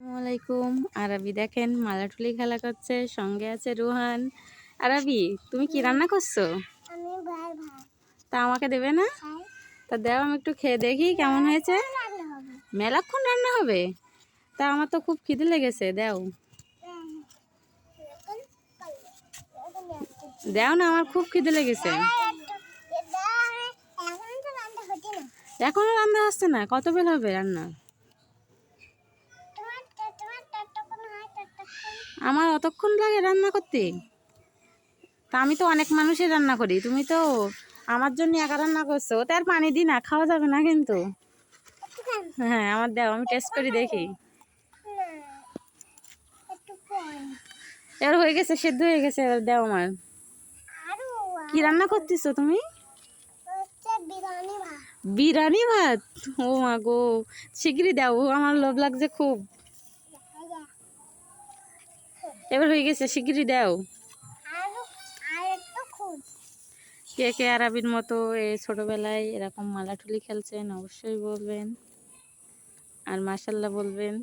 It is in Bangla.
আসসালামাইকুম আরবি দেখেন মালাটুলি খেলা করছে সঙ্গে আছে রুহান। আরবি তুমি কি রান্না করছ? তা আমাকে দেবে না? তা দেও আমি একটু খেয়ে দেখি কেমন হয়েছে। মেলাক্ষণ রান্না হবে? তা আমার তো খুব খিদে লেগেছে দেও। দেও না আমার খুব খিদে লেগেছে। এখন রান্না হচ্ছে না কত বেল হবে রান্না? আমার অতক্ষণ লাগে রান্না করতে। তা আমি তো অনেক মানুষের রান্না করি। তুমি তো আমার জন্য একা রান্না করছ ওতে আর পানি দি না, খাওয়া যাবে না কিন্তু। হ্যাঁ আমার দেও, আমি টেস্ট করে দেখি। এবার হয়ে গেছে, সেদ্ধ হয়ে গেছে, এবার দেও আমার। কি রান্না করতেছো তুমি? বিরিয়ানি ভাত? ও মা গো, শিগগিরই দাও, আমার লোভ লাগছে খুব। এবার হয়ে গেছে শিগগিরি দাও। কে কে আরবির মতো এই ছোটবেলায় এরকম মালাঠুলি খেলছেন অবশ্যই বলবেন। আর মাসাল্লাহ বলবেন।